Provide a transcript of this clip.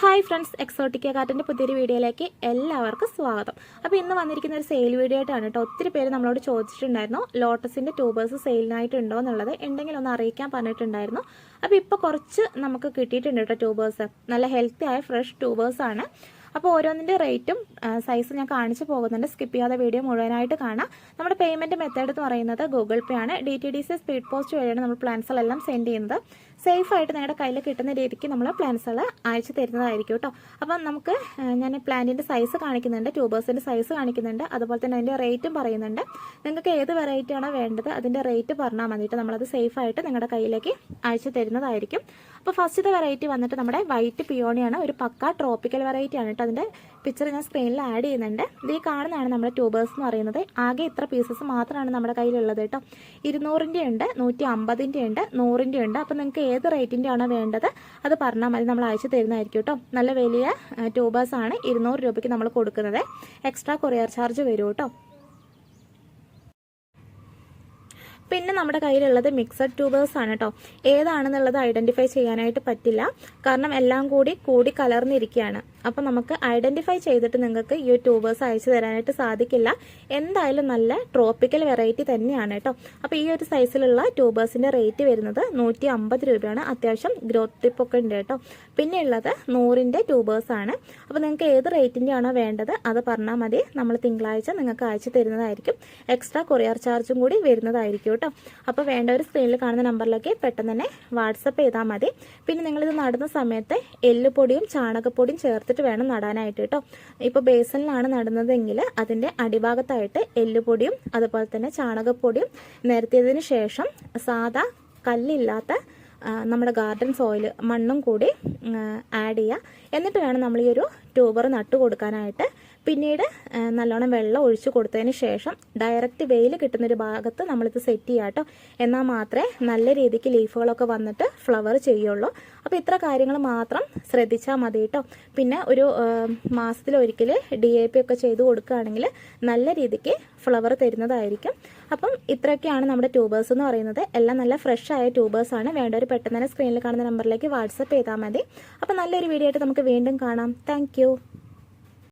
Hi friends Exotica കാർട്ടിന്റെ പുതിയൊരു വീഡിയോയിലേക്ക് എല്ലാവർക്കും സ്വാഗതം. അപ്പോൾ ഇന്ന് വന്നിരിക്കുന്ന ഒരു സെയിൽ വീഡിയോ ആയിട്ടാണ് കേട്ടോ ഒത്തിരി പേര് നമ്മളോട് ചോദിച്ചിട്ടുണ്ടായിരുന്നു. ലോട്ടസിന്റെ ട്യൂബേഴ്സ് സെയിലിനായിട്ടുണ്ടോ എന്നുള്ളത് ഉണ്ടെങ്കിൽ ഒന്ന് അറിയിക്കാൻ പറഞ്ഞിട്ടുണ്ടായിരുന്നു. അപ്പോൾ ഇപ്പോൾ കുറച്ച് നമുക്ക് കിട്ടിയിട്ടുണ്ട് കേട്ടോ ട്യൂബേഴ്സ് നല്ല ഹെൽത്തി ആയ ഫ്രഷ് ട്യൂബേഴ്സ് ആണ്. അപ്പോൾ ഓരോന്നിന്റെ റേറ്റും സൈസും ഞാൻ കാണിച്ചു പോകുന്നുണ്ട്. സ്കിപ്പ് ചെയ്യാതെ വീഡിയോ മുഴുവനായിട്ട് കാണാം. നമ്മുടെ പേയ്മെന്റ് മെത്തേഡ് എന്ന് പറയുന്നത് ഗൂഗിൾ പേ ആണ്. D T D C speed post വഴിയാണ് നമ്മൾ പ്ലാൻസുകളെല്ലാം സെൻഡ് ചെയ്യുന്നത്. സേഫ് ആയിട്ട് നിങ്ങളുടെ കയ്യിൽ കിട്ടുന്ന രീതിക്ക് നമ്മൾ പ്ലാന്റ്സുകൾ അയച്ചു തരുന്നതായിരിക്കും കേട്ടോ അപ്പം നമുക്ക് ഞാൻ പ്ലാന്റിന്റെ സൈസ് കാണിക്കുന്നുണ്ട് ട്യൂബേഴ്സിന്റെ സൈസ് കാണിക്കുന്നുണ്ട് അതുപോലെ തന്നെ അതിന്റെ റേറ്റും പറയുന്നുണ്ട്. നിങ്ങൾക്ക് ഏത് വെറൈറ്റി ആണോ വേണ്ടത് അതിന്റെ റേറ്റ് പറഞ്ഞാൽ മതിയിട്ട് നമ്മളത് സേഫ് ആയിട്ട് നിങ്ങളുടെ കയ്യിലേക്ക് അയച്ചു തരുന്നതായിരിക്കും. അപ്പോൾ ഫസ്റ്റത്തെ വെറൈറ്റി വന്നിട്ട് നമ്മുടെ വൈറ്റ് പിയോണിയാണ് ഒരു പക്ക ട്രോപ്പിക്കൽ വെറൈറ്റി ആണ് കേട്ടോ അതിന്റെ പിക്ചർ ഞാൻ സ്ക്രീനിൽ ആഡ് ചെയ്യുന്നുണ്ട്. ഇത് കാണുന്നതാണ് നമ്മുടെ ട്യൂബേഴ്സ് എന്ന് പറയുന്നത്. ആകെ ഇത്ര പീസസ് മാത്രമാണ് നമ്മുടെ കയ്യിലുള്ളത് കേട്ടോ. ഇരുന്നൂറിന്റെ ഉണ്ട് നൂറ്റി അമ്പതിന്റെ ഉണ്ട് നൂറിന്റെ ഉണ്ട്. അപ്പോൾ നിങ്ങൾക്ക് ഏത് റേറ്റിന്റെ ആണോ വേണ്ടത് അത് പറഞ്ഞാൽ മതി. നമ്മൾ അയച്ചു തരുന്നതായിരിക്കും കേട്ടോ. നല്ല വലിയ ട്യൂബേഴ്സാണ് ഇരുന്നൂറ് രൂപയ്ക്ക് നമ്മൾ കൊടുക്കുന്നത്. എക്സ്ട്രാ കൊറിയർ ചാർജ് വരും കേട്ടോ. പിന്നെ നമ്മുടെ കയ്യിലുള്ളത് മിക്സഡ് ട്യൂബേഴ്സ് ആണ് കേട്ടോ ഏതാണെന്നുള്ളത് ഐഡന്റിഫൈ ചെയ്യാനായിട്ട് പറ്റില്ല. കാരണം എല്ലാം കൂടി കൂടി കലർന്നിരിക്കുകയാണ്. അപ്പം നമുക്ക് ഐഡന്റിഫൈ ചെയ്തിട്ട് നിങ്ങൾക്ക് ഈ ട്യൂബേഴ്സ് അയച്ചു തരാനായിട്ട് സാധിക്കില്ല. എന്തായാലും നല്ല ട്രോപ്പിക്കൽ വെറൈറ്റി തന്നെയാണ് കേട്ടോ അപ്പോൾ ഈ ഒരു സൈസിലുള്ള ട്യൂബേഴ്സിന്റെ റേറ്റ് വരുന്നത് നൂറ്റി അമ്പത് രൂപയാണ്. അത്യാവശ്യം ഗ്രോത്ത് ടിപ്പ് ഒക്കെ ഉണ്ട് കേട്ടോ പിന്നെ ഉള്ളത് നൂറിന്റെ ട്യൂബേഴ്സ് ആണ്. അപ്പോൾ നിങ്ങൾക്ക് ഏത് റേറ്റിന്റെ ആണോ വേണ്ടത് അത് പറഞ്ഞാൽ മതി. നമ്മൾ തിങ്കളാഴ്ച നിങ്ങൾക്ക് അയച്ചു തരുന്നതായിരിക്കും. എക്സ്ട്രാ കൊറിയർ ചാർജും കൂടി വരുന്നതായിരിക്കും. കേട്ടോ. അപ്പോൾ വേണ്ട ഒരു സ്ക്രീനിൽ കാണുന്ന നമ്പറിലൊക്കെ പെട്ടെന്ന് തന്നെ വാട്സപ്പ് ചെയ്താൽ മതി. പിന്നെ നിങ്ങളിത് നടുന്ന സമയത്ത് എല്ലുപൊടിയും ചാണകപ്പൊടിയും ചേർത്തിട്ട് വേണം നടാനായിട്ട് കേട്ടോ. ഇപ്പോൾ ബേസനിലാണ് നടുന്നതെങ്കിൽ അതിന്റെ അടിഭാഗത്തായിട്ട് എല്ലുപൊടിയും അതുപോലെ തന്നെ ചാണകപ്പൊടിയും നിരത്തിയതിന് ശേഷം സാധാ കല്ലില്ലാത്ത നമ്മുടെ ഗാർഡൻ സോയിൽ മണ്ണും കൂടി ആഡ് ചെയ്യുക. എന്നിട്ട് വേണം നമ്മൾ ഈ ഒരു ട്യൂബർ നട്ടു കൊടുക്കാനായിട്ട് പിന്നീട് നല്ലോണം വെള്ളം ഒഴിച്ചു കൊടുത്തതിന് ശേഷം ഡയറക്റ്റ് വെയിൽ കിട്ടുന്നൊരു ഭാഗത്ത് നമ്മളിത് സെറ്റ് ചെയ്യാം കേട്ടോ എന്നാൽ മാത്രമേ നല്ല രീതിക്ക് ലീഫുകളൊക്കെ വന്നിട്ട് ഫ്ലവർ ചെയ്യുള്ളൂ. അപ്പോൾ ഇത്ര കാര്യങ്ങൾ മാത്രം ശ്രദ്ധിച്ചാൽ മതി കേട്ടോ പിന്നെ ഒരു മാസത്തിലൊരിക്കൽ ഡി എ പി ഒക്കെ ചെയ്ത് കൊടുക്കുകയാണെങ്കിൽ നല്ല രീതിക്ക് ഫ്ലവർ തരുന്നതായിരിക്കും. അപ്പം ഇത്രയൊക്കെയാണ് നമ്മുടെ ട്യൂബേഴ്സ് എന്ന് പറയുന്നത്. എല്ലാം നല്ല ഫ്രഷ് ആയ ട്യൂബേഴ്സ് ആണ്. വേണ്ടവർ പെട്ടെന്ന് തന്നെ സ്ക്രീനിൽ കാണുന്ന നമ്പറിലേക്ക് വാട്സപ്പ് ചെയ്താൽ മതി. അപ്പം നല്ലൊരു വീഡിയോ ആയിട്ട് നമുക്ക് വീണ്ടും കാണാം. Thank you.